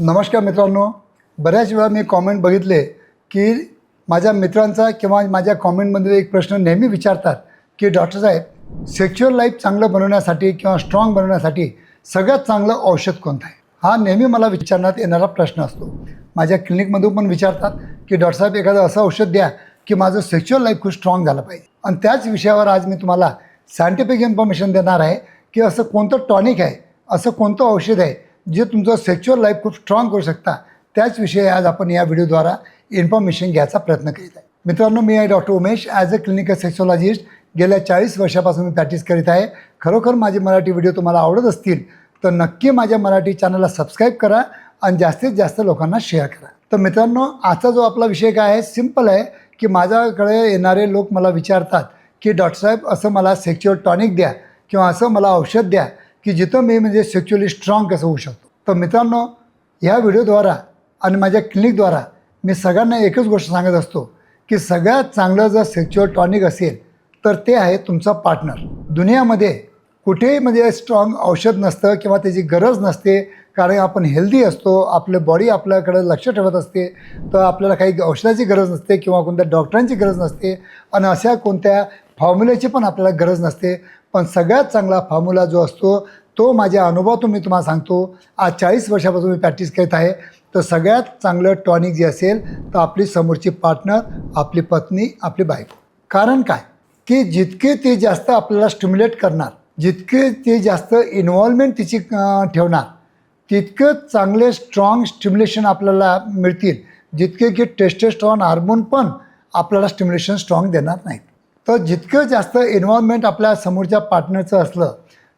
नमस्कार मित्रांनो बऱ्याच वेळा मी कॉमेंट बघितले की माझ्या मित्रांचा किंवा माझ्या कॉमेंटमध्ये एक प्रश्न नेहमी विचारतात की डॉक्टर साहेब सेक्च्युअल लाईफ चांगलं बनवण्यासाठी किंवा स्ट्रॉंग बनवण्यासाठी सगळ्यात चांगलं औषध कोणतं आहे? हा नेहमी मला विचारण्यात येणारा प्रश्न असतो. माझ्या क्लिनिकमधून पण विचारतात की डॉक्टर साहेब एखादं असं औषध द्या की माझं सेक्च्युअल लाईफ खूप स्ट्रॉंग झालं पाहिजे. आणि त्याच विषयावर आज मी तुम्हाला सायंटिफिक इन्फॉर्मेशन देणार आहे की असं कोणतं टॉनिक आहे असं कोणतं औषध आहे जे तुमचं सेक्च्युअल लाईफ खूप स्ट्रॉंग करू शकता त्याचविषयी आज आपण या व्हिडिओद्वारा इन्फॉर्मेशन घ्यायचा प्रयत्न करीत आहे. मित्रांनो मी आहे doctor Umesh. As a clinical sexologist गेल्या चाळीस वर्षापासून मी प्रॅक्टिस करीत आहे. खरोखर माझे मराठी व्हिडिओ तुम्हाला आवडत असतील तर नक्की माझ्या मराठी चॅनलला सबस्क्राईब करा आणि जास्तीत जास्त लोकांना शेअर करा. तर मित्रांनो आजचा जो आपला विषय काय आहे? सिंपल आहे की माझ्याकडे येणारे लोक मला विचारतात की डॉक्टर साहेब असं मला सेक्च्युअल टॉनिक द्या किंवा असं मला औषध द्या. की जिथं मी म्हणजे सेक्च्युअली स्ट्रॉंग कसं होऊ शकतो. तर मित्रांनो ह्या व्हिडिओद्वारा आणि माझ्या क्लिनिकद्वारा मी सगळ्यांना एकच गोष्ट सांगत असतो की सगळ्यात चांगलं जर सेक्च्युअल टॉनिक असेल तर ते आहे तुमचा पार्टनर दुनियामध्ये कुठेही म्हणजे स्ट्रॉंग औषध नसतं किंवा त्याची गरज नसते कारण आपण हेल्दी असतो आपलं बॉडी आपल्याकडे लक्ष ठेवत असते तर आपल्याला काही औषधाची गरज नसते किंवा कोणत्या डॉक्टरांची गरज नसते आणि अशा कोणत्या फॉर्म्युल्याची पण आपल्याला गरज नसते. पण सगळ्यात चांगला फॉर्म्युला जो असतो तो माझ्या अनुभवातून मी तुम्हाला सांगतो. आज चाळीस वर्षापासून मी प्रॅक्टिस करत आहे. तर सगळ्यात चांगलं टॉनिक जे असेल तर आपली समोरची पार्टनर आपली पत्नी आपली बायको. कारण काय? की जितके ते जास्त आपल्याला स्टिम्युलेट करणार जितके ते जास्त इन्व्हॉल्वमेंट तिची ठेवणार तितकं चांगले स्ट्रॉंग स्टिम्युलेशन आपल्याला मिळतील. जितके की टेस्टेस्ट्रॉन हार्मोन पण आपल्याला स्टिम्युलेशन स्ट्रॉंग देणार नाहीत. तर जितकं जास्त एन्व्हायरमेंट आपल्या समोरच्या पार्टनरचं असलं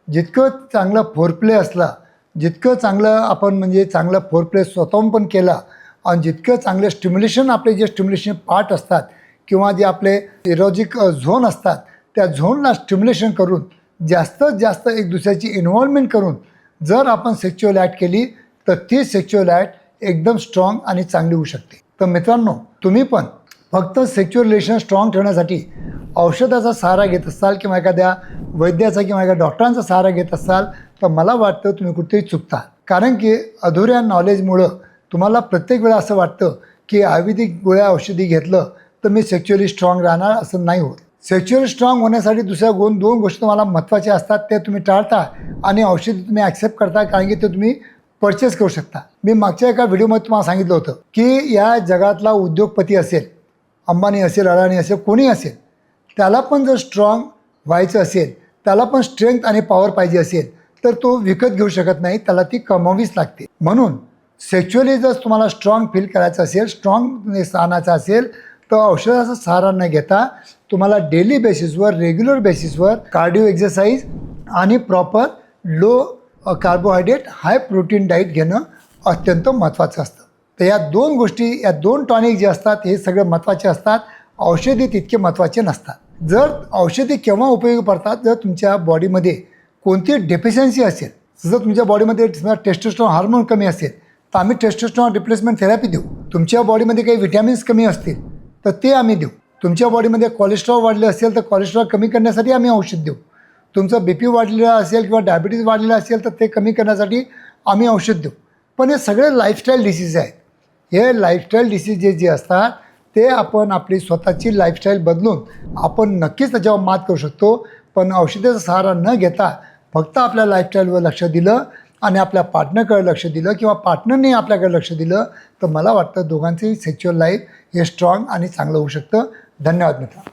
जितकं चांगलं फोरप्ले असला जितकं चांगलं आपण म्हणजे चांगलं फोरप्ले स्वतःहून पण केला आणि जितकं चांगलं स्टिम्युलेशन आपले जे स्टिम्युलेशन पार्ट असतात किंवा जे आपले इरोजिक झोन असतात त्या झोनला स्टिम्युलेशन करून जास्तीत जास्त एक दुसऱ्याची इन्व्हॉल्वमेंट करून जर आपण सेक्च्युअल ॲक्ट केली तर ती सेक्च्युअल ॲक्ट एकदम स्ट्रॉंग आणि चांगली होऊ शकते. तर मित्रांनो तुम्ही पण फक्त सेक्च्युअल रिलेशन स्ट्रॉंग ठेवण्यासाठी औषधाचा सहारा घेत असाल किंवा एखाद्या वैद्याचा किंवा एका डॉक्टरांचा सहारा घेत असाल तर मला वाटतं तुम्ही कुठेही चुकता. कारण की अधुऱ्या नॉलेजमुळं तुम्हाला प्रत्येक वेळा असं वाटतं की आयुर्वेदिक गोळ्या औषधी घेतलं तर मी सेक्च्युअली स्ट्रॉंग राहणार असं नाही होत. सेक्च्युअली स्ट्रॉंग होण्यासाठी दुसऱ्या दोन दोन गोष्टी तुम्हाला महत्त्वाच्या असतात ते तुम्ही टाळता आणि औषधी तुम्ही ॲक्सेप्ट करता कारण की ते तुम्ही परचेस करू शकता. मी मागच्या एका व्हिडिओमध्ये तुम्हाला सांगितलं होतं की या जगातला उद्योगपती असेल अंबानी असेल अडाणी असेल कोणी असेल त्याला पण जर स्ट्रॉंग व्हायचं असेल त्याला पण स्ट्रेंथ आणि पॉवर पाहिजे असेल तर तो विकत घेऊ शकत नाही त्याला ती कमवावीच लागते. म्हणून सेक्च्युअली जर तुम्हाला स्ट्रॉंग फील करायचं असेल स्ट्रॉंग आणायचं असेल तर औषधाचा सहारा न घेता तुम्हाला डेली बेसिसवर रेग्युलर बेसिसवर कार्डिओ एक्झरसाईज आणि proper low carbohydrate high protein diet घेणं अत्यंत महत्त्वाचं असतं. तर या दोन गोष्टी या दोन टॉनिक जे असतात हे सगळे महत्त्वाचे असतात. औषधी तितके महत्त्वाचे नसतात. जर औषधी केव्हा उपयोगी पडतात? जर तुमच्या बॉडीमध्ये कोणती डेफिशियन्सी असेल जर तुमच्या बॉडीमध्ये टेस्टोस्ट्रॉन हार्मोन कमी असेल तर आम्ही टेस्टोस्ट्रॉन रिप्लेसमेंट थेरपी देऊ. तुमच्या बॉडीमध्ये काही विटॅमिन्स कमी असतील तर ते आम्ही देऊ. तुमच्या बॉडीमध्ये कोलेस्ट्रॉल वाढले असेल तर कोलेस्ट्रॉल कमी करण्यासाठी आम्ही औषध देऊ. तुमचं बी पी वाढलेलं असेल किंवा डायबिटीज वाढलेलं असेल तर ते कमी करण्यासाठी आम्ही औषध देऊ. पण हे सगळे लाईफस्टाईल डिसीज आहेत. हे लाईफस्टाईल डिसीजेस जे असतात ते आपण आपली स्वतःची लाईफस्टाईल बदलून आपण नक्कीच त्याच्यावर मात करू शकतो. पण औषधाचा सहारा न घेता फक्त आपल्या लाईफस्टाईलवर लक्ष दिलं आणि आपल्या पार्टनरकडे लक्ष दिलं किंवा पार्टनरने आपल्याकडे लक्ष दिलं तर मला वाटतं दोघांचंही सेक्च्युअल लाईफ हे स्ट्रॉंग आणि चांगलं होऊ शकतं. धन्यवाद मित्रा.